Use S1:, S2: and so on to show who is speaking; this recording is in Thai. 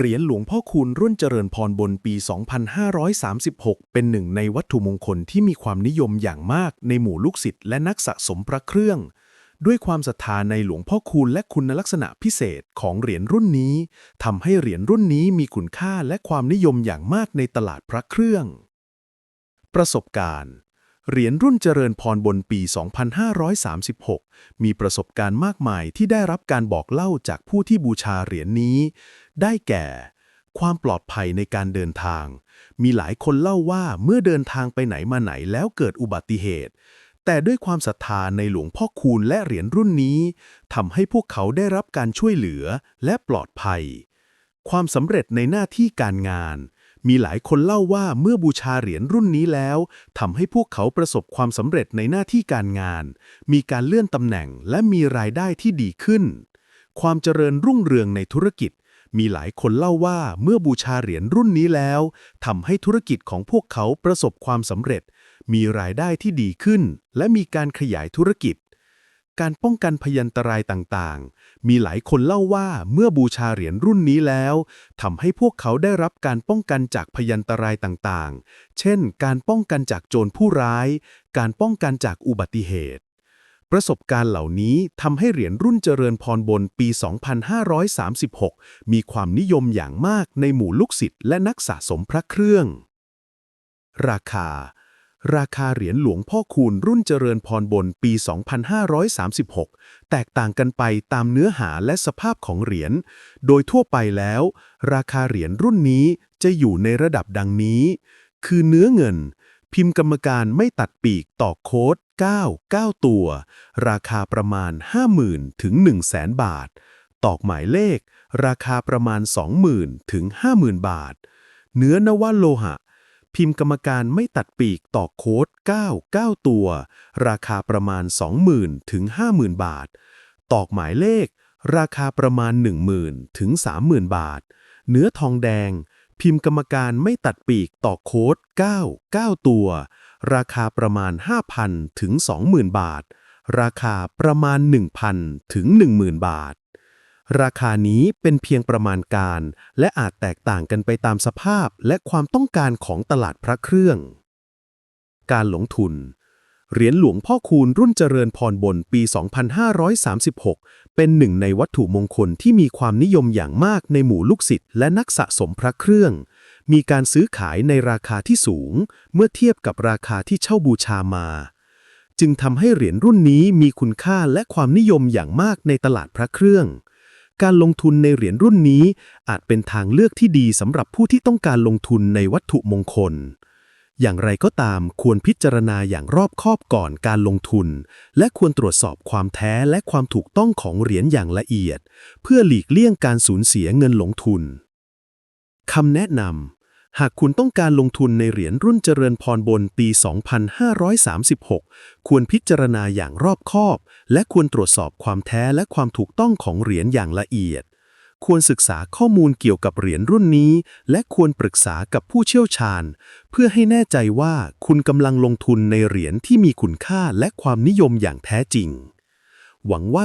S1: เหรียญหลวงพ่อคูณรุ่นเจริญพรบนปี 2536 เป็นหนึ่งในวัตถุมงคลที่มีความนิยมอย่างมากในหมู่ลูกศิษย์และนักสะสมพระเครื่อง ด้วยความศรัทธาในหลวงพ่อคูณและคุณลักษณะพิเศษของเหรียญรุ่นนี้ทำให้เหรียญรุ่นนี้มีคุณค่าและความนิยมอย่างมากในตลาดพระเครื่อง ประสบการณ์ เหรียญรุ่นเจริญพรบนปี 2536 มีประสบการณ์มากมายที่ได้รับการบอกเล่าจากผู้ที่บูชาเหรียญนี้ ได้แก่ ความปลอดภัยในการเดินทาง มีหลายคนเล่าว่าเมื่อเดินทางไปไหนมาไหนแล้วเกิดอุบัติเหตุ แต่ด้วยความศรัทธาในหลวงพ่อคูณและเหรียญรุ่นนี้ทำให้พวกเขาได้รับการช่วยเหลือและปลอดภัย ความสำเร็จในหน้าที่การงาน มีหลายคนเล่าว่าเมื่อบูชาเหรียญรุ่นนี้แล้วทำให้พวกเขาประสบความสำเร็จในหน้าที่การงาน มีการเลื่อนตำแหน่งและมีรายได้ที่ดีขึ้น ความเจริญรุ่งเรืองในธุรกิจ มีหลายคนเล่าว่าเมื่อบูชาเหรียญรุ่นนี้แล้วทำให้ธุรกิจของพวกเขาประสบความสำเร็จ มีรายได้ที่ดีขึ้น และมีการขยายธุรกิจ การป้องกันพยันตรายต่างๆ มีหลายคนเล่าว่าเมื่อบูชาเหรียญรุ่นนี้แล้วทำให้พวกเขาได้รับการป้องกันจากพยันตรายต่างๆ เช่น การป้องกันจากโจรผู้ร้าย การป้องกันจากอุบัติเหตุ ประสบการณ์เหล่านี้ทำให้เหรียญรุ่นเจริญพรบนปี 2536 มีความนิยมอย่างมากในหมู่ลูกศิษย์และนักสะสมพระเครื่อง ราคา ราคาเหรียญหลวงพ่อคูณรุ่นเจริญพรบนปี 2536 แตกต่างกันไปตามเนื้อหาและสภาพของเหรียญ โดยทั่วไปแล้ว ราคาเหรียญรุ่นนี้จะอยู่ในระดับดังนี้ คือเนื้อเงิน พิมพ์กรรมการไม่ตัดปีกต่อโค้ด 9 9 ตัว ราคาประมาณ 50,000 ถึง 100,000 บาท ตอกหมายเลข ราคาประมาณ 20,000 ถึง 50,000 บาท เนื้อนวโลหะ พิมพ์กรรมการไม่ตัดปีกต่อโค้ด 9 9 ตัว ราคาประมาณ 20,000 ถึง 50,000 บาท ตอกหมายเลข ราคาประมาณ 10,000 ถึง 30,000 บาท เนื้อทองแดง พิมพ์กรรมการไม่ตัดปีกต่อโค้ด 9 9 ตัว ราคาประมาณ 5,000 ถึง 20,000 บาท ราคาประมาณ 1,000 ถึง 10,000 บาท ราคานี้เป็นเพียงประมาณการ และอาจแตกต่างกันไปตามสภาพและความต้องการของตลาดพระเครื่อง การลงทุน เหรียญหลวงพ่อคูณรุ่นเจริญพรบนปี 2536 เป็นหนึ่งในวัตถุมงคลที่มีความนิยมอย่างมากในหมู่ลูกศิษย์และนักสะสมพระเครื่อง มีการซื้อขายในราคาที่สูง เมื่อเทียบกับราคาที่เช่าบูชามาจึงทำให้เหรียญรุ่นนี้มีคุณค่าและความนิยมอย่างมากในตลาดพระเครื่อง การลงทุนในเหรียญรุ่นนี้ อาจเป็นทางเลือกที่ดีสำหรับผู้ที่ต้องการลงทุนในวัตถุมงคล อย่างไรก็ตามควรพิจารณาอย่างรอบคอบก่อนการลงทุน และควรตรวจสอบความแท้และความถูกต้องของเหรียญอย่างละเอียด เพื่อหลีกเลี่ยงการสูญเสียเงินลงทุนคำแนะนำ หากคุณต้องการลงทุนในเหรียญรุ่นเจริญพรบนปี 2536 ควรพิจารณาอย่างรอบคอบ และควรตรวจสอบความแท้และความถูกต้องของเหรียญอย่างละเอียด ควรศึกษาข้อมูลเกี่ยวกับเหรียญรุ่นนี้ และควรปรึกษากับผู้เชี่ยวชาญ เพื่อให้แน่ใจว่าคุณกำลังลงทุนในเหรียญที่มีคุณค่าและความนิยมอย่างแท้จริง หวังว่า